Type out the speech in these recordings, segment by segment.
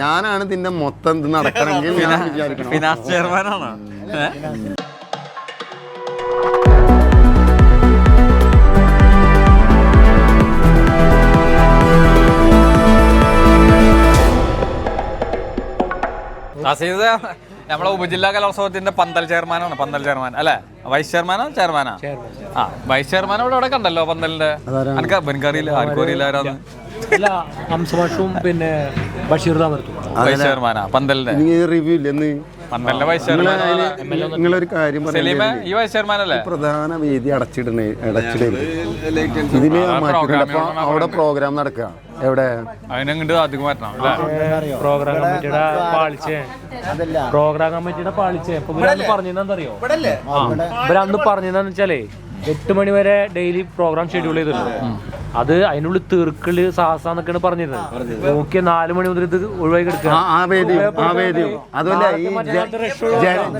ഞാനാണ് ഇതിന്റെ മൊത്തം ഇത് നടക്കണമെങ്കിൽ ഞാൻ വിചാരിക്കണം. ഫിനാൻസ് ചെയർമാനാണോ? അസീസ് നമ്മളെ ഉപജില്ലാ കലോത്സവത്തിന്റെ പന്തൽ ചെയർമാനാണ്. പന്തൽ ചെയർമാൻ അല്ലെ? വൈസ് ചെയർമാനോ ചെയർമാനാ? ആ വൈസ് ചെയർമാൻ ഇവിടെ ഇവിടെ കണ്ടല്ലോ പന്തലിന്റെ. എനിക്ക് എനിക്കറിയില്ല. ആർക്കും അറിയില്ല ആരാന്ന്. അല്ല പിന്നെ ബഷീർ റിവ്യൂ നിങ്ങളൊരു കാര്യം പറയുന്നത് ഈ വൈസ് അല്ലേ പ്രധാന വേദി അടച്ചിടണേ അടച്ചിടരുത്. ഇതിന് മാറ്റിയിട്ടുണ്ട്. അവിടെ പ്രോഗ്രാം നടക്കുക. എവിടെ? പ്രോഗ്രാം കമ്മിറ്റിയുടെ പാളിച്ച. പ്രോഗ്രാം കമ്മിറ്റിയുടെ പാളിച്ച. ഇപ്പൊ ഇവരന്ന് പറഞ്ഞെന്തറിയോ ഇവരന്ന് പറഞ്ഞെന്നു വെച്ചാലേ എട്ട് മണി വരെ ഡെയിലി പ്രോഗ്രാം ഷെഡ്യൂൾ ചെയ്തിട്ടുണ്ട്. അത് അതിനുള്ളിൽ തീർക്കൽ സാഹസാന്നൊക്കെയാണ് പറഞ്ഞിരുന്നത്. നോക്കിയ നാല് മണി മുതൽ ഇത് ഒഴിവാക്കി എടുക്കുക അതുപോലെ ഈ ജന-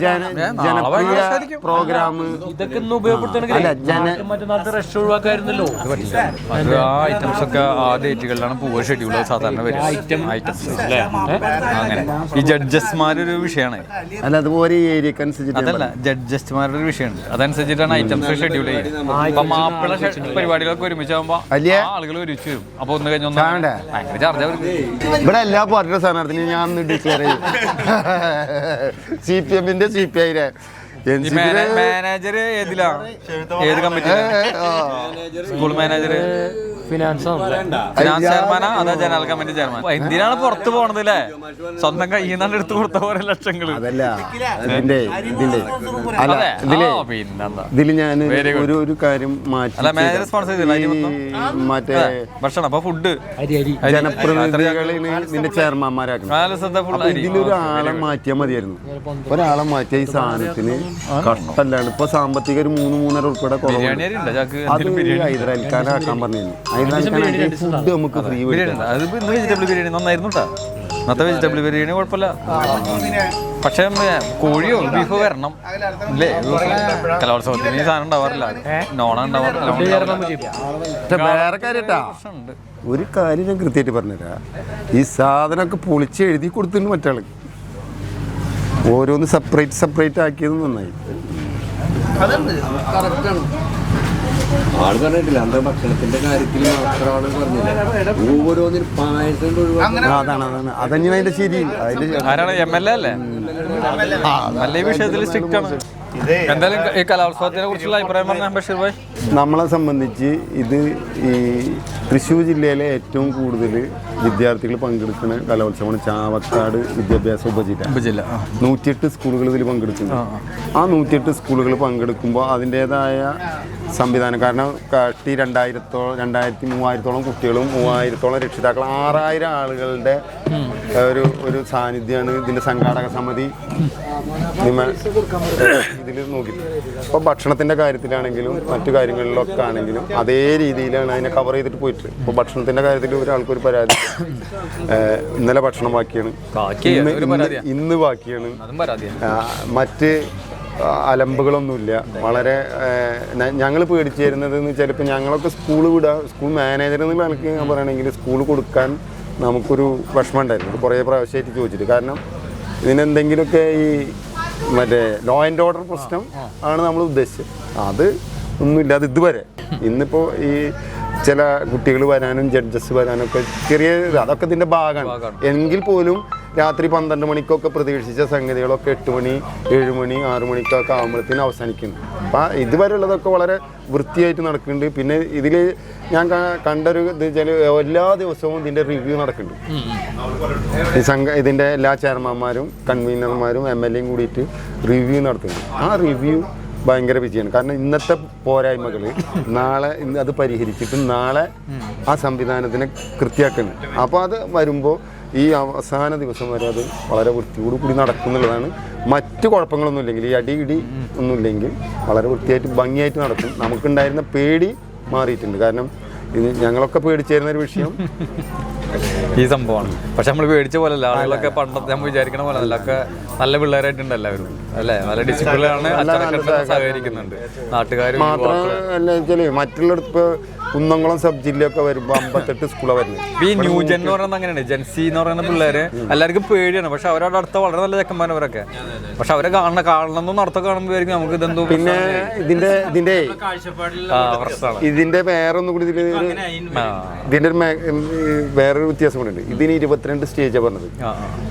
ജന- ജനപ്രിയ പ്രോഗ്രാം. ഇതൊക്കെ ഇന്ന് ഉപയോഗപ്പെടുത്തണമെങ്കിൽ അല്ല, ജന- മറ്റന്നാളത്തെ റഷ് ഒഴിവാക്കായിരുന്നല്ലോ. അത് ആ ഐറ്റംസ് ഒക്കെ ആ ഡേറ്റുകളിലാണ് പോവുക ഷെഡ്യൂൾ സാധാരണ വരും. ഐറ്റംസ് അല്ലേ? അങ്ങനെ. ഈ ജഡ്ജസ്മാരൊരു വിഷയമാണ് അല്ല ഏരിയക്ക് അനുസരിച്ചിട്ട് അതല്ല ജഡ്ജസ്മാരുടെ ഒരു വിഷയമാണ് അതനുസരിച്ചിട്ടാണ് ഐറ്റംസ് ഷെഡ്യൂൾ ചെയ്യുന്നത് അപ്പൊ മാപ്പിള പരിപാടികളൊക്കെ ഒരുമിച്ചാകുമ്പോ വലിയ- ആ ആളുകൾ ഒരുമിച്ച് വരും. അപ്പൊ ഒന്ന് കഴിഞ്ഞ ഒന്ന് ഭയങ്കര ചാർജ് അവർക്ക്. ഇവിടെ എല്ലാ പാർട്ടിയുടെ സ്ഥാനാർത്ഥിനെയും ഞാൻ ഒന്ന് ഡിക്ലെയർ ചെയ്യും. സി പി എമ്മിന്റെ സി പി ഐയുടെ എൻ ഈ സി മാനേജർ ഏതിലാ? ഏത് committee school manager finance finance ചെയർമാനാ അതാ ജനറൽ കമ്മിറ്റി ചെയർമാൻ എന്തിനാണ് പുറത്ത് പോണത് അല്ലേ സ്വന്തം കയ്യിൽ നിന്നാണ് എടുത്തു കൊടുത്ത പോലെ ലക്ഷങ്ങൾ അതല്ല ഇതിന്റെ ഇതിന്റെ അല്ല അതെ. ഇതിലെ ആ, പിന്നെന്താ? ഇതിൽ ഞാൻ Very good. ഒരു ഒരു കാര്യം മാറ്റി അല്ല, manager ചെയ്തില്ല, ഈ മറ്റേ ഭക്ഷണം അപ്പൊ ഫുഡ് അരി അരി. ഇതിന്റെ ഫുൾ അപ്പൊ മാറ്റിയാൽ മതിയായിരുന്നു. ഒരാളെ മാറ്റിയ ഈ സാധനത്തിന് കഷ്ടല്ലാണ് ഇപ്പൊ സാമ്പത്തിക ഒരു മൂന്ന് മൂന്നര ഉൾപ്പെടെ ബിരിയാണി കുറവുണ്ട്. അരി ഉണ്ട്? ചാക്ക് അത് എന്തെങ്കിലും ബിരിയാണി? ഹൈദരാലിക്കാനാക്കാൻ പറഞ്ഞു ഹൈദരാലിക്കാനാക്കി ഫുഡ് നമുക്ക് ഫ്രീ ബിരിയാണി ഉണ്ട്. അത് ഇന്ന് വെജിറ്റബിൾ ബിരിയാണി നന്നായിരുന്നു കേട്ടോ ഇന്നത്തെ വെജിറ്റബിൾ ബിരിയാണി കുഴപ്പമില്ല. പക്ഷേ കോഴിയോ ബീഫോ വരണം. അല്ലേ കലോത്സവത്തിന് ഈ സാധനം ഉണ്ടാവാറില്ല. നോണ ഉണ്ടാവാറില്ല. വേറെ കാര്യട്ടാ. ഒരു കാര്യം ഞാൻ കൃത്യമായിട്ട് പറഞ്ഞുതരാം. ഈ സാധനമൊക്കെ പൊളിച്ച് എഴുതി കൊടുത്തിട്ടുണ്ട് മറ്റാൾ. ഓരോന്ന് സെപ്പറേറ്റ് സെപ്പറേറ്റ് ആക്കിയത് നന്നായി. ആൾ പറഞ്ഞിട്ടില്ല. അന്ത ഭക്ഷണത്തിന്റെ കാര്യത്തിൽ മാത്രമാണ് പറഞ്ഞത്. ഓരോന്നിനും പായസം അതാണ് അതാണ്. അതന്നെയാണ് അതിന്റെ ശരി. അതിന്റെ ആരാണ്? എം എൽ എ അല്ലേ? നല്ല വിഷയത്തിൽ സ്ട്രിക്റ്റ് ആണ്. എന്തായാലും ഈ കലോത്സവത്തിനെ കുറിച്ചുള്ള അഭിപ്രായം പറഞ്ഞ ബഷീർ ഭായ്. നമ്മളെ സംബന്ധിച്ച് ഇത് ഈ തൃശ്ശൂർ ജില്ലയിലെ ഏറ്റവും കൂടുതൽ വിദ്യാർത്ഥികൾ പങ്കെടുക്കുന്ന കലോത്സവമാണ് ചാവക്കാട് വിദ്യാഭ്യാസ ഉപജില്ല. ഉപജില്ല. നൂറ്റിയെട്ട് സ്കൂളുകൾ ഇതിൽ പങ്കെടുക്കുന്നു ആ നൂറ്റിയെട്ട് സ്കൂളുകൾ പങ്കെടുക്കുമ്പോൾ അതിന്റെതായ സംവിധാനം കാരണം കട്ടി രണ്ടായിരത്തോളം രണ്ടായിരത്തി മൂവായിരത്തോളം കുട്ടികളും മൂവായിരത്തോളം രക്ഷിതാക്കൾ ആറായിരം ആളുകളുടെ ഒരു ഒരു സാന്നിധ്യമാണ് ഇതിന്റെ സംഘാടക സമിതി ഇതിൽ നോക്കി അപ്പോൾ ഭക്ഷണത്തിന്റെ കാര്യത്തിലാണെങ്കിലും മറ്റു കാര്യങ്ങളിലൊക്കെ ആണെങ്കിലും അതേ രീതിയിലാണ് അതിനെ കവർ ചെയ്തിട്ട് പോയിട്ട്. ഇപ്പോൾ ഭക്ഷണത്തിന്റെ കാര്യത്തിൽ ഒരാൾക്കൊരു പരാതി ഇന്നലെ ഭക്ഷണം ബാക്കിയാണ്. ബാക്കി ഇന്ന് ബാക്കിയാണ്. മറ്റ് അലമ്പുകളൊന്നുമില്ല. വളരെ ഞങ്ങൾ പേടിച്ചു തരുന്നത് എന്ന് വെച്ചാൽ ഇപ്പം ഞങ്ങളൊക്കെ സ്കൂൾ വിടുക സ്കൂൾ മാനേജർ എന്നുള്ള എനിക്ക് ഞാൻ പറയുകയാണെങ്കിൽ സ്കൂൾ കൊടുക്കാൻ നമുക്കൊരു വിഷമം ഉണ്ടായിരുന്നു കുറേ പ്രാവശ്യമായിട്ട് ചോദിച്ചിട്ട്. കാരണം ഇതിനെന്തെങ്കിലുമൊക്കെ ഈ മറ്റേ ലോ ആൻഡ് ഓർഡർ പ്രശ്നം ആണ് നമ്മൾ ഉദ്ദേശിച്ചത്. അത് ഒന്നുമില്ല. അത് ഇതുവരെ. ഇന്നിപ്പോൾ ഈ ചില കുട്ടികൾ വരാനും ജഡ്ജസ് വരാനും ഒക്കെ ചെറിയ അതൊക്കെ ഇതിന്റെ ഭാഗമാണ്. എങ്കിൽ പോലും രാത്രി പന്ത്രണ്ട് മണിക്കൊക്കെ പ്രതീക്ഷിച്ച സംഗതികളൊക്കെ എട്ട് മണി ഏഴ് മണി ആറ് മണിക്കൊക്കെ ആകുമ്പോഴത്തേന് അവസാനിക്കുന്നു. അപ്പം ഇതുവരെ ഉള്ളതൊക്കെ വളരെ വൃത്തിയായിട്ട് നടക്കുന്നുണ്ട്. പിന്നെ ഇതിൽ ഞാൻ കണ്ടൊരു ഇത് വെച്ചാൽ എല്ലാ ദിവസവും ഇതിന്റെ റിവ്യൂ നടക്കുന്നുണ്ട്. ഈ സംഘ ഇതിന്റെ എല്ലാ ചെയർമാന്മാരും കൺവീനർമാരും എം എൽ എയും കൂടിയിട്ട് റിവ്യൂ നടത്തുന്നുണ്ട്. ആ റിവ്യൂ ഭയങ്കര വിജയമാണ്. കാരണം ഇന്നത്തെ പോരായ്മകൾ നാളെ അത് പരിഹരിച്ചിട്ട് നാളെ ആ സംവിധാനത്തിനെ കൃത്യാക്കുന്നു അപ്പോൾ അത് വരുമ്പോൾ ഈ അവസാന ദിവസം വരെ അത് വളരെ വൃത്തിയോട് കൂടി നടക്കുന്നുള്ളതാണ്. മറ്റു കുഴപ്പങ്ങളൊന്നും ഇല്ലെങ്കിൽ ഈ അടി ഇടി ഒന്നുമില്ലെങ്കിൽ വളരെ വൃത്തിയായിട്ട് ഭംഗിയായിട്ട് നടക്കും. നമുക്കുണ്ടായിരുന്ന പേടി മാറിയിട്ടുണ്ട്. കാരണം ഇത് ഞങ്ങളൊക്കെ പേടിച്ചേരുന്ന ഒരു വിഷയം. ഈ സംഭവമാണ്. പക്ഷെ നമ്മൾ പേടിച്ച പോലെ ആളുകളൊക്കെ പണ്ടത്തെ നമ്മൾ വിചാരിക്കണ പോലെ അല്ല നല്ല പിള്ളേരായിട്ടുണ്ട് എല്ലാവരും. അല്ലേ? നല്ല സഹകരിക്കുന്നുണ്ട്. നാട്ടുകാർ മാത്രമല്ല മറ്റുള്ളിടത്ത് കുന്നംകുളം സബ് ജില്ലയൊക്കെ വരുമ്പോ അമ്പത്തെട്ട് സ്കൂളാണ് വരുന്നത്. ഈ ന്യൂ ജെൻ എന്ന് പറയുന്നത് അങ്ങനെയാണ്. ജെൻസി എന്ന് പറയുന്ന പിള്ളേര് എല്ലാവർക്കും പേടിയാണ്. പക്ഷെ അവരവിടെ അടുത്ത വളരെ നല്ല ചെക്കന്മാരവരൊക്കെ പക്ഷെ അവരെ കാണണ കാണണമെന്നും നടത്ത കാണുമ്പോഴായിരിക്കും നമുക്ക് ഇതെന്തോ പിന്നെ ഇതിന്റെ ഇതിന്റെ ഇതിന്റെ വേറെ ഇതിന്റെ വേറൊന്നും കൂടി ഇതിന്റെ ഒരു വേറൊരു വ്യത്യാസം കൂടി ഉണ്ട് ഇതിന് ഇരുപത്തിരണ്ട് സ്റ്റേജാണ് പറഞ്ഞത്.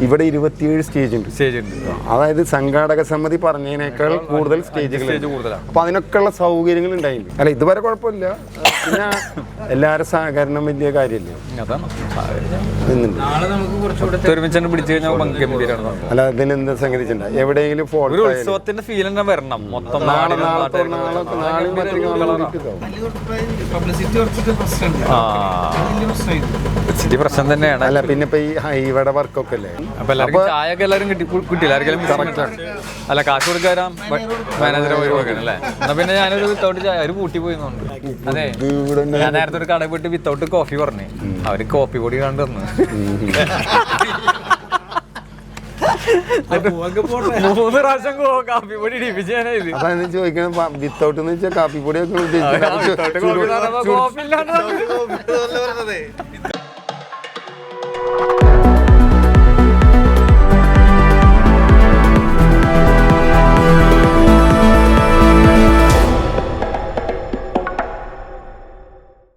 ഇവിടെ ഇരുപത്തിയേഴ് സ്റ്റേജ് ഉണ്ട്. സ്റ്റേജ് ഉണ്ട്. അതായത് സംഘാടക സമിതി പറഞ്ഞതിനേക്കാൾ കൂടുതൽ സ്റ്റേജുകൾ അപ്പൊ അതിനൊക്കെയുള്ള സൗകര്യങ്ങൾ ഉണ്ടായില്ല? അല്ല ഇതുവരെ കുഴപ്പമില്ല. പിന്നെ എല്ലാവരും സഹകരണം വലിയ കാര്യമല്ലേ. അല്ല ഇതിന് എന്താ സംഗതിച്ചിട്ടുണ്ട? എവിടെയെങ്കിലും ഒരു ഫോൾട്ട് ഉത്സവത്തിന്റെ ഫീൽ തന്നെ വരണം. മൊത്തം നാളെ നാളെ പബ്ലിസിറ്റി പ്രശ്നം തന്നെയാണ്. അല്ല പിന്നെ ഇപ്പൊ ഈ ഹൈവേടെ വർക്കൊക്കെ അല്ലേ? അപ്പൊ ചായ ഒക്കെ എല്ലാവരും കിട്ടി കിട്ടില്ല ആർക്കെങ്കിലും അല്ല കാശ് കൊടുക്കാരാ മാനേജർ പോയി പോകണം അല്ലേ? എന്നാ പിന്നെ ഞാനൊരു വിത്തൗട്ട് അവർ ഒരു പൂട്ടി പോയി തോന്നുന്നു അതെ. ഞാൻ നേരത്തെ ഒരു കടയിൽ പോയിട്ട് വിത്തൗട്ട് കോഫി പറഞ്ഞു. അവർ കോഫി പൊടി കണ്ടു തന്നു മൂന്ന് പ്രാവശ്യം കാപ്പി പൊടി ഇടിപ്പിച്ച് ഞാനായത് അതാണ് ചോദിക്കണം വിത്തൗട്ട് എന്ന് വെച്ചാൽ കാപ്പിപ്പൊടിയൊക്കെ വിത്തൗട്ട്